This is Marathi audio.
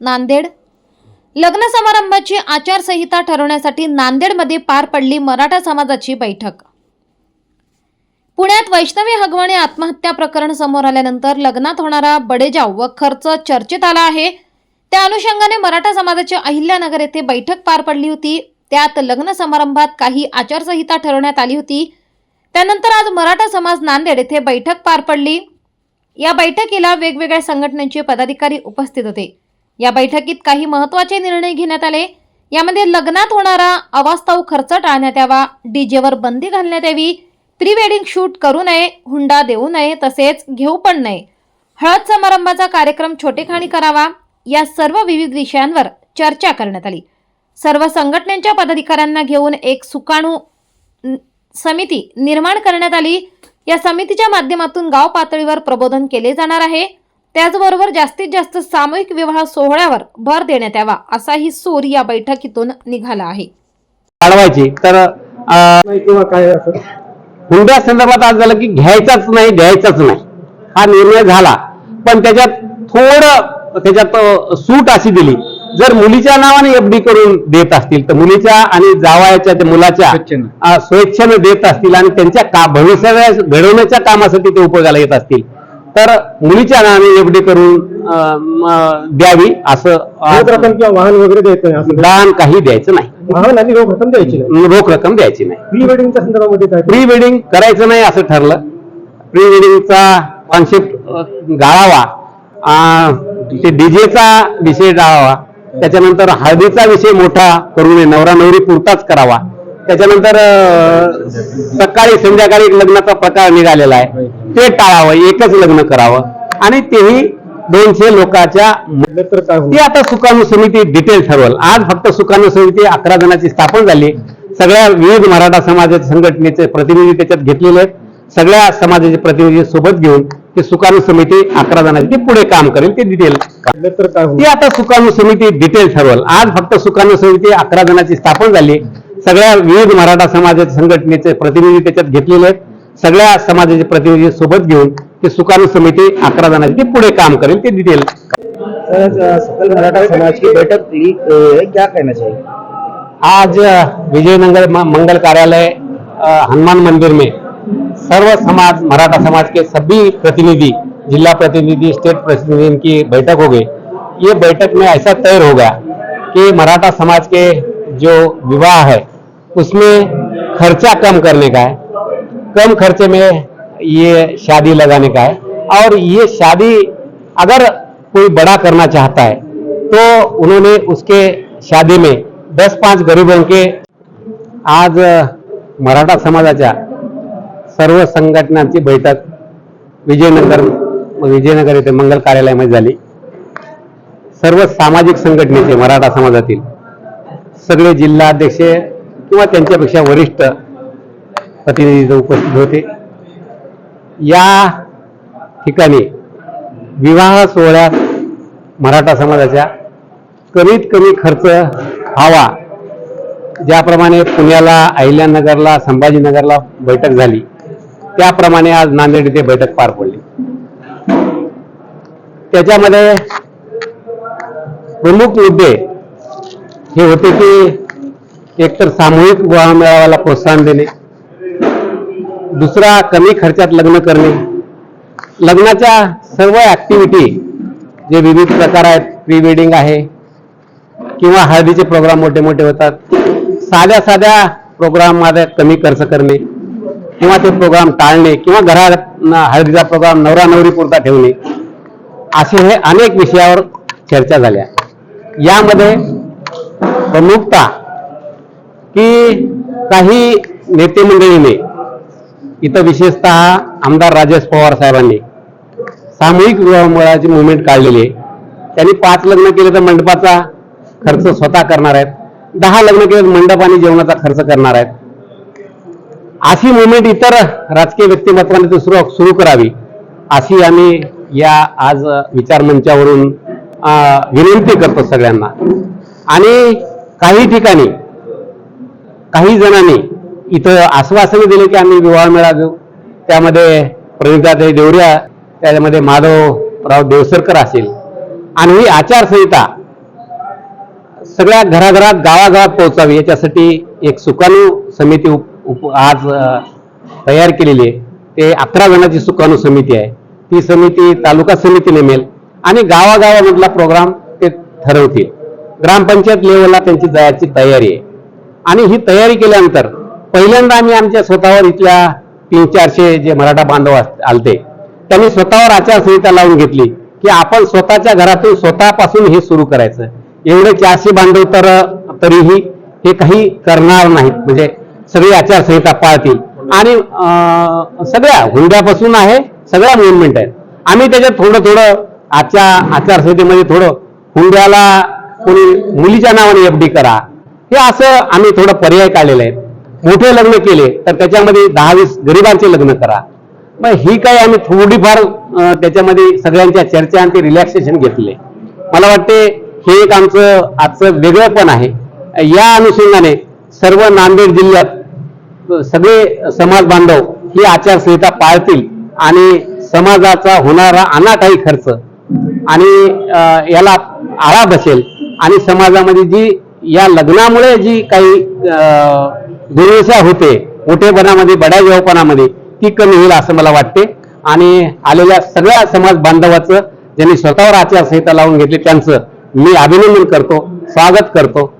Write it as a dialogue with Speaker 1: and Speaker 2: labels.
Speaker 1: नांदेड. लग्न समारंभाची आचारसंहिता ठरवण्यासाठी नांदेडमध्ये पार पडली मराठा समाजाची बैठक. पुण्यात वैष्णवी हगवणे आत्महत्या प्रकरण समोर आल्यानंतर लग्नात होणारा बडेजाव व खर्च चर्चेत आला आहे. त्या अनुषंगाने मराठा समाजाची अहिल्यानगर येथे बैठक पार पडली होती. त्यात लग्न समारंभात काही आचारसंहिता ठरवण्यात आली होती. त्यानंतर आज मराठा समाज नांदेड येथे बैठक पार पडली. या बैठकीला वेगवेगळ्या संघटनांचे पदाधिकारी उपस्थित होते. या बैठकीत काही महत्त्वाचे निर्णय घेण्यात आले. यामध्ये लग्नात होणारा अवास्तव खर्च टाळण्यात यावा डीजेवर बंदी घालण्यात यावी प्री वेडिंग शूट करू नये हुंडा देऊ नये तसेच घेऊ पण नये. हळद समारंभाचा कार्यक्रम छोटेखाणी करावा या सर्व विविध विषयांवर चर्चा करण्यात आली. सर्व संघटनेच्या पदाधिकाऱ्यांना घेऊन एक सुकाणू समिती निर्माण करण्यात आली. या समितीच्या माध्यमातून गाव पातळीवर प्रबोधन केले जाणार आहे. त्याचबरोबर जास्तीत जास्त सामूहिक विवाह सोहळ्यावर भर देण्यात यावा असाही सूर या बैठकीतून निघाला आहे.
Speaker 2: वाढवायची तर
Speaker 3: किंवा काय असं?
Speaker 2: हुंड्या संदर्भात आज झालं की घ्यायचाच नाही द्यायचाच नाही. हा निर्णय झाला. पण त्याच्यात थोडं त्याच्यात सूट अशी दिली. जर मुलीच्या नावाने एफडी करून देत असतील तर मुलीच्या आणि जावयाच्या त्या मुलाच्या
Speaker 3: स्वेच्छेनं.
Speaker 2: देत असतील आणि त्यांच्या का भविष्य घडवण्याच्या कामासाठी ते उपयोगाला येत असतील. तर मुलीच्या नावाने एफडी करून द्यावी असं
Speaker 3: रक्कम किंवा वाहन वगैरे द्यायचं नाही असं?
Speaker 2: दान काही द्यायचं नाही.
Speaker 3: वाहन आणि रोख रक्कम द्यायची नाही.
Speaker 2: रोख रक्कम द्यायची नाही.
Speaker 3: प्री वेडिंगच्या संदर्भामध्ये काय?
Speaker 2: प्री वेडिंग करायचं नाही असं ठरलं. प्री वेडिंगचा कॉन्सेप्ट गाळावा. ते डीजेचा विषय टाळावा त्याच्यानंतर हळदीचा विषय मोठा करू नये. नवरा नवरी पुरताच करावा. त्याच्यानंतर सकाळी संध्याकाळी लग्नाचा प्रकार निघालेला आहे. ते टाळावं एकच लग्न करावं. आणि तेही दोनशे लोकांच्या ती आता सुकाणू समिती डिटेल ठरवल. आज फक्त सुकाणू समिती अकरा जणांची स्थापन झाली. सगळ्या विविध मराठा समाजाच्या संघटनेचे प्रतिनिधी त्याच्यात घेतलेले आहेत. सगळ्या समाजाचे प्रतिनिधी सोबत घेऊन ते सुकाणू समिती अकरा जणांची ती पुढे काम करेल ते डिटेल ती आता सुकाणू समिती डिटेल ठरवल. आज फक्त सुकाणू समिती अकरा जणांची स्थापन झाली. सगळ्या विविध मराठा समाजाच्या संघटनेचे प्रतिनिधी त्याच्यात घेतलेले आहेत. सगळ्या समाजाचे प्रतिनिधी सोबत घेऊन ते सुकाणू समिती अकरा जणांची ती पुढे काम करेल ते डिटेल
Speaker 4: सकल मराठा समाज की बैठक ली क्या कहना चाहिए?
Speaker 2: आज विजयनगर मंगल कार्यालय हनुमान मंदिर में सर्व समाज मराठा समाज के सभी प्रतिनिधि जिला प्रतिनिधि स्टेट प्रतिनिधि की बैठक हो गई। ये बैठक में ऐसा तय हो गया कि मराठा समाज के जो विवाह है उसमें खर्चा कम करने का है। कम खर्चे में ये शादी लगाने का है। और ये शादी अगर कोई बड़ा करना चाहता है तो उन्होंने उसके शादी में दस पाच गरीबों के आज मराठा समाजाच्या सर्व संघटनांची बैठक विजयनगर विजयनगर येथे मंगल कार्यालयामध्ये झाली. सर्व सामाजिक संघटनेचे मराठा समाजातील सगळे जिल्हाध्यक्ष किंवा त्यांच्यापेक्षा वरिष्ठ प्रतिनिधी उपस्थित होते. या ठिकाणी विवाह सोहळ्यात मराठा समाजाच्या कमीत कमी खर्च हवा ज्याप्रमाणे पुण्याला अहिल्यानगरला संभाजीनगरला बैठक झाली. त्याप्रमाणे आज नांदेड इथे बैठक पार पडली. त्याच्यामध्ये प्रमुख मुद्दे हे होते की एकतर सामूहिक विवाह मेळाव्याला प्रोत्साहन देणे दुसरा कमी खर्चात लग्न करणे. लग्नाच्या सर्व ॲक्टिव्हिटी जे विविध प्रकार आहेत प्री वेडिंग आहे किंवा हळदीचे प्रोग्राम मोठे मोठे होतात साध्या साध्या प्रोग्राममध्ये कमी खर्च करणे किंवा ते प्रोग्राम टाळणे किंवा घरात हळदीचा प्रोग्राम नवरा नवरी पुरता ठेवणे असे हे अनेक विषयावर चर्चा झाल्या. यामध्ये प्रमुखता की काही नेते मंडळीने इथं विशेषतः आमदार राजेश पवार साहेबांनी सामूहिक विवाहाची मुवमेंट काढलेली आहे. त्यांनी पाच लग्न केले तर मंडपाचा खर्च स्वतः करणार आहेत. दहा लग्न केले तर मंडप आणि जेवणाचा खर्च करणार आहेत. अशी मुवमेंट इतर राजकीय व्यक्तिमत्वाने सुरू सुरू करावी अशी आम्ही या आज विचार मंचावरून विनंती करतो सगळ्यांना. आणि काही ठिकाणी काही जणांनी इथं आश्वासनं दिले की आम्ही विवाह मेळा घेऊ त्यामध्ये प्रणिताताई देवऱ्या त्याच्यामध्ये माधवराव देवसरकर असेल आणि ही आचारसंहिता सगळ्या घराघरात गावागावात पोहोचावी याच्यासाठी एक सुकाणू समिती उप- उप- आज तयार केलेली आहे. ते अकरा जणांची सुकाणू समिती आहे. ती समिती तालुका समिती नेमेल आणि गावागावामधला प्रोग्राम ते ठरवतील. ग्रामपंचायत लेवलला त्यांची जायची तयारी आहे. आणि ही तयारी केल्यानंतर पहिल्यांदा आम्ही आमच्या स्वतःवर इथल्या तीन चारशे जे मराठा बांधव अस- आलते त्यांनी स्वतःवर आचारसंहिता लावून घेतली की आपण स्वतःच्या घरातून स्वतःपासून हे सुरू करायचं. एवढे चारशे बांधव तर तरीही हे काही करणार नाहीत म्हणजे सगळी आचारसंहिता पाळतील. आणि सगळ्या हुंड्यापासून आहे सगळ्या मुवमेंट आहेत. आम्ही त्याच्यात थोडं थोडं आजच्या आचारसंहितेमध्ये थोडं हुंड्याला कोणी मुलीच्या नावाने एफ डी करा. हे असं आम्ही थोडं पर्याय काढलेले आहेत मोठे लग्न केले तर त्याच्यामध्ये दहा वीस गरिबांचे लग्न करा. मग ही काही आम्ही थोडीफार त्याच्यामध्ये सगळ्यांच्या चर्चा आणि ते रिलॅक्सेशन घेतले. मला वाटते हे एक आमचं आजचं वेगळंपण आहे. या अनुषंगाने सर्व नांदेड जिल्ह्यात सगळे समाज बांधव ही आचारसंहिता पाळतील आणि समाजाचा होणारा अनाठाई खर्च आणि याला आळा बसेल आणि समाजामध्ये जी या लग्नामुळे जी काही अं, दुर्दशा होते मोठेपणामध्ये बड्याजेवपणामध्ये ती कमी होईल असं मला वाटते. आणि आलेल्या सगळ्या समाज बांधवाचं ज्यांनी स्वतःवर आचारसंहिता लावून घेतली त्यांचं मी अभिनंदन करतो स्वागत करतो.